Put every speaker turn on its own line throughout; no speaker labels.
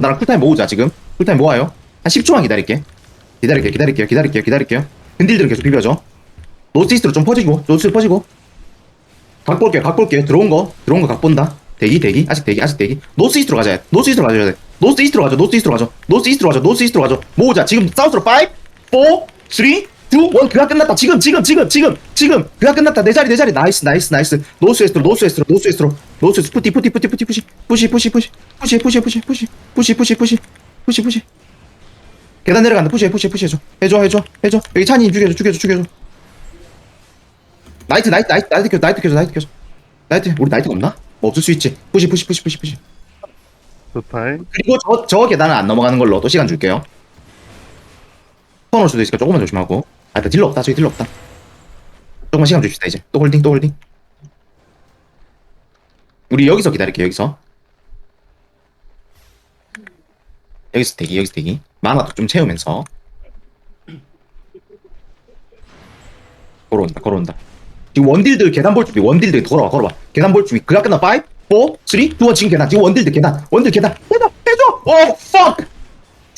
나랑 쿨타임 모으자 지금. 쿨타임 모아요. 한 10초만 기다릴게. 기다릴게 기다릴게요 기다릴게요 기다릴게요. 근딜들은 계속 비벼줘. 노스이스트로 좀 퍼지고 노스이스트 퍼지고. 각 볼게요 각 볼게요. 들어온 거 들어온 거 각 본다. 대기 대기. 아직 대기 아직 대기. 노스이스트로 가자. 노스이스트로 돼 노스이스트로 가죠 노스이스트로 가죠 노스이스트로 가죠 노스이스트로 가죠 모으자. 지금 사우스로 5 4 3 2 1 그가 끝났다 지금 지금 지금 지금 지금 그가 끝났다 내 자리 내 자리 나이스 나이스 나이스 노스웨스트로 노스웨스트로 노스웨스트로 노스웨스트 푸티 푸티 푸티 푸티 푸시 푸시 푸시 푸시 푸시 푸시 푸시 푸시 푸시 푸시 푸시 푸시 푸시 계단 내려간다 푸시해 푸시해 푸시 해줘 해줘 해줘 해줘 여기 찬이 죽여줘 죽여줘 죽여줘 나이트 나이트 나이트 나이트 켜줘 나이트 켜줘 나이트 켜줘 나이트 우리 나이트가 없나? 뭐 없을 수 있지 푸시 푸시 푸시 푸시 푸시
스타일
그리고 저, 저 계단은 안 넘어가는 걸로 또 시간 줄게요 턴올 수도 있으니까 조금만 조심하고 아 딜러 없다. 저기 딜러 없다. 조금만 시간 줍시다 이제. 또 홀딩 또 홀딩. 우리 여기서 기다릴게요 여기서. 여기서 대기 여기서 대기. 만화도 좀 채우면서. 걸어온다 걸어온다. 지금 원딜들 계단 볼 준비 원딜들 걸어와 걸어와. 계단 볼 준비. 그가 끝나 5 4 3 2 1 지금 계단. 지금 원딜들 계단. 원딜 계단. 해줘 해줘 오 fuck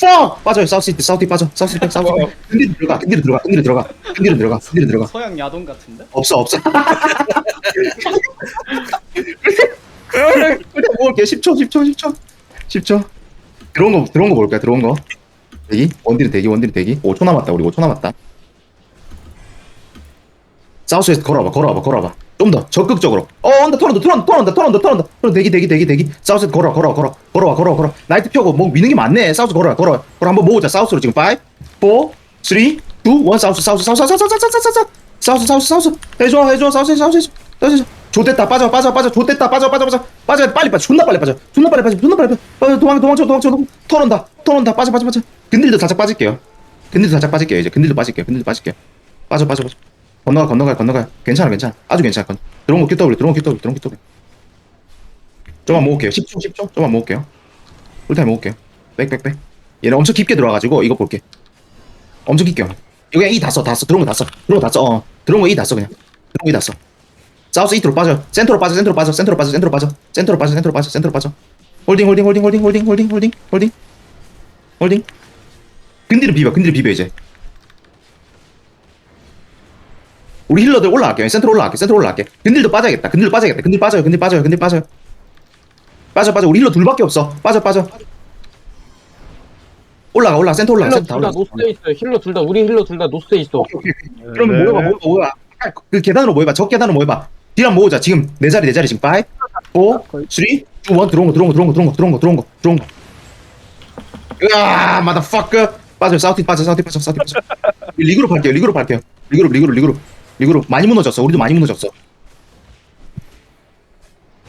fuck 빠져요. 사우스 이트 사우스 빠져. 사우스 사우스 근디로 들어가 근디로 들어가 근디로 들어가 근디로 들어가 근디로 들어가.
서양 야동 같은데?
없어 없어. 일단 모을게 10초 10초 10초? 10초? 들어온 거 들어온 거 볼까요 들어온 거. 대기? 원딜 대기 원딜 대기. 5초 남았다 우리 5초 남았다. 사우스에서 걸어와봐 걸어와봐 걸어와봐 좀 더 적극적으로 어 온다 털온다 털온다 털온다 털온다 털온다 털 대기 대기 대기 대기 사우스 걸어 걸어 걸어 걸어와 걸어와 걸어 나이트 펴고 뭐 미는 게 많네 사우스 걸어와 걸어와 걸어 한번 모으자 사우스로 지금 5 4 3 2 1 사우스 사우스 사우스 사우스 사우스 사우스 사우스 사우스 사우스 해줘 해줘 사우스 사우스 사우스 좋됐다 빠져 빠져 빠져 좋됐다 빠져 빠져 빠져 빠져 빨리 빠져 존나 빨리 빠져 존나 빨리 빠져 존나 빨리 빠져 빠져 도망쳐 도망쳐 도망쳐 털온다 털온다 빠져 빠져 빠져 근딜도 살짝 빠질게요 근딜도 살짝 빠질게요 이제 근딜도 빠질게요 근딜도 빠질게요 빠져 빠져 빠져 건너가 건너가 건너가 괜찮아 괜찮아. 아주 괜찮아. 건 들어온 거 QW 거 QW 거 QW 좀만 모을게요. 10초 10초? 좀만 모을게요. 풀타임 모을게요. 빽빽빽 얘는 엄청 깊게 들어와가지고 이거 볼게. 엄청 깊게. 와. 이거 그냥 이다써다써. 들어온 거다써. 들어온 거다써. 어. 들어온 거 이다써 그냥. 들어온 거 이다써. 사우스 이트로 빠져. 센터로 빠져 센터로 빠져 센터로 빠져 센터로 빠져. 센터로 빠져 센터로 빠져 센터로 빠져. 홀딩 홀딩 홀딩 홀딩 홀딩 홀딩 홀딩 홀딩 홀딩. 근디를 비벼 근디를 비벼 이제 우리 힐러들 올라갈게요 센터로 올라갈게 센터로 올라갈게 근딜도 빠져야겠다 근딜도 빠져야겠다 근딜 빠져요 근딜 빠져요 근딜 빠져요 빠져 빠져 우리 힐러 둘밖에 없어 빠져 빠져 올라가 올라가 센터 올라가
힐러
센터
다둘다
올라가
노스에 있어요. 힐러 둘 다 우리 힐러 둘 다 노스에 있어.
오케이, 오케이, 오케이. 그러면 모여봐, 모여봐, 모여봐. 그 계단으로 모여봐. 저 계단으로 모여봐. 딜한 모으자. 지금 내 자리, 내 자리 지금 5, 4, 3, 2, 1 들어온 거, 들어온 거, 들어온 거, 들어온 거, 들어온 거, 들어온 거, 들어온 거. 으아, motherfucker. 빠져, 사우티 빠져, 사우티 빠져, 사우티 빠져. 리그로 팔게요, 리그로 팔게요. 리그로, 리그로, 리그로, 리그로. 많이 무너졌어. 우리도 많이 무너졌어.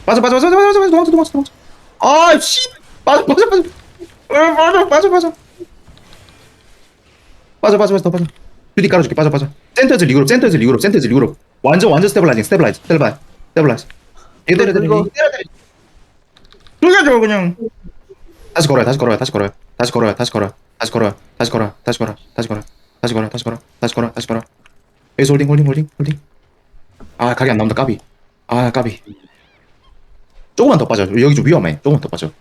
빠져, 빠져, 빠져, 빠져, 빠져, 빠져, 도망쳐, 도망쳐, 도망쳐. 아, 씨, 빠져, 빠져, 빠져. 어, 빠져, 빠져, 빠져. 빠져, 빠져, 빠져, 더 빠져. 뷰티 깔아줄게 빠져 빠져 센터즈 리그룹 센터즈 리그룹 센터즈 리그룹 완전 완전 스테블라이징 스테블라이즈 스테블라이즈 스테블라이즈 때려 때려 이거 죽여줘 그냥 다시 걸어요 다시 걸어요 다시 걸어요 다시 걸어요 다시 걸어요 다시 걸어요 다시 걸어요 다시 걸어요 다시 걸어요 다시 걸어요 다시 걸어요 다시 걸어요 다시 걸어요 여기서 홀딩 홀딩 홀딩 홀딩 아 각이 안 나온다 까비 아 까비 조금만 더 빠져 여기 좀 위험해 조금만 더 빠져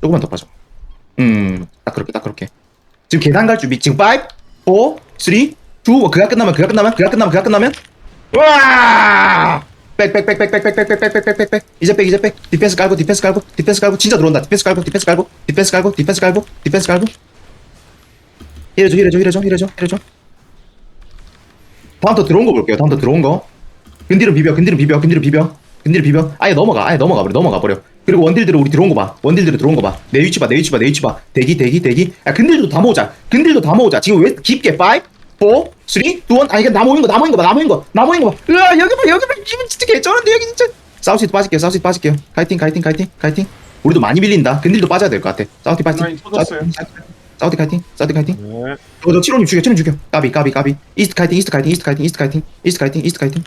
조금만 더 빠져 음딱 그렇게 딱 그렇게 지금 계단 갈 준비 지금 5 4 3 2 1 그가 끝나면 그가 끝나면 그가 끝나면 그가 끝나면 와 백백백백백백백백백백백백 이제 백 이제 백 디펜스 깔고 디펜스 깔고 디펜스 깔고 진짜 들어온다 디펜스 깔고 디펜스 깔고 디펜스 깔고 디펜스 깔고 디펜스 깔고 힐해줘 힐해줘 힐해줘 힐해줘 힐해줘 다음부터 들어온 거 볼게요. 다음부터 들어온 거. 근디를 비벼 근디를 비벼 근디를 비벼. 근디를 비벼. 아예 넘어가 아예 넘어가 버려 넘어가 버려. 그리고 원딜들은 우리 들어온 거 봐. 원딜들은 들어온 거 봐 내 위치 봐 내 위치 봐 내 위치 봐. 대기 대기 대기. 야 근딜도 다 모으자. 근딜도 다 모으자. 지금 왜 깊게? 5 4 3 2 1 아니 그냥 나무인 거 나무인 거 봐 나무인 거 나무인 거 봐. 으아 여기 봐 여기 봐. 이분 진짜 개쩌는데 여기 진짜. 사우스이트 빠질게요 사우스이트 빠질게요. 카이팅 카이팅 카이팅 카이팅. 우리도 많이 밀린다. 근딜도 빠져야 될 것 같아. 파이팅.
라인 터졌어요.
사우티 카이팅 사우티 카이팅.
네.
저저 치로님 죽여 치로님 죽여. 까비 까비 까비. 이스트 카이팅 이스트 카이팅 이스트 카이팅 이스트 카이팅 이스트 카이팅 이스트 카이팅.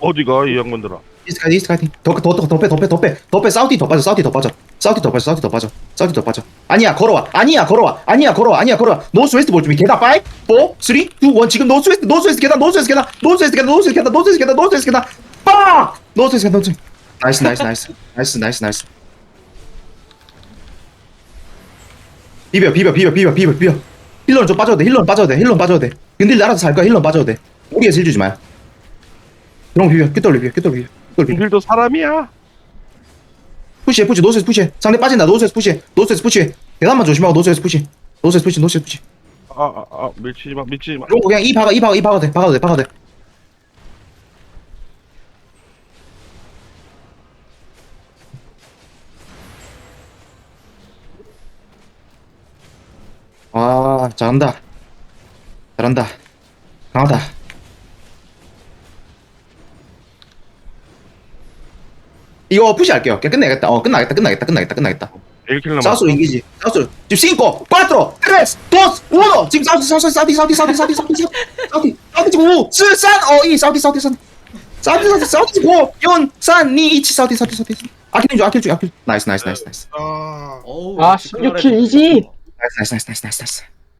어디가 이 양반들아?
이스트 카이팅 이스트 카이팅. 더더더빼더빼더빼더빼 사우디 더 빠져 사우디 더 빠져. 사우디 더 빠져 사우디 더 빠져. 사우디 더 빠져. 아니야 걸어와. 아니야 걸어와. 아니야 걸어와. 아니야 걸어와. 노스 웨스트 볼 준비. 계단 5 4 3 2 1 지금 노스 웨스트 노스 웨스트 계단 노스 웨스트 계단 노스 웨스트 계단 노스 웨스트 계단 노스 웨스트 계단 노스 웨스트 계단. 빡! 노스 웨스트 계단 노스 나이스 나이스 나이스. 나이스 나이스 나이스 비벼 비벼 비벼 비벼 비벼 비벼. 힐러는 좀 빠져도 돼 힐러는 빠져도 돼 힐러는 빠져도 돼. 근딜 알아서 살 거야 힐러는 빠져도 돼. 우리에서 힐 주지 마요. 그럼 비벼 큐돌 비벼 큐돌 비벼 큐돌 비벼.
힐도 사람이야.
푸시해 푸시 노스에서 푸시해. 상대 빠진다 노스에서 푸시해 노스에서 푸시해. 계단만 조심하고 노스에서 푸시 노스에서 푸시 노스에서 푸시.
아아아 아, 밀치지 마 밀치지 마.
그냥 이 박아 이 박아 이 박아도 돼 박아도 돼 박아도 돼 아, 잘한다. 잘한다. 강하다. 이거 푸시 할게요. 그냥 끝내겠다. 어, 끝나겠다. 끝나겠다. 끝나겠다. 끝나겠다.
1킬 남았어
사우스로 이기지. 사우스로. 지금 5, 4, 3, 2, 1. 지금 사우스, 사우스, 사우디, 사우디, 사우디, 사우디, 사우디, 사우디, 사우디 지금 5, 4, 3, 어, 2, 사우디, 사우디, 사우디. 사우디, 사우디, 사우디 지금 5, 4, 3, 2, 1, 사우디, 사우디, 사우디. 아킬 중, 아킬 중, 아킬. 나이스, 나이스, 나이스, 나이스.
아
어우,
아 16킬 이지
나이스, 나이스, 나이스, 나이스, 나이스.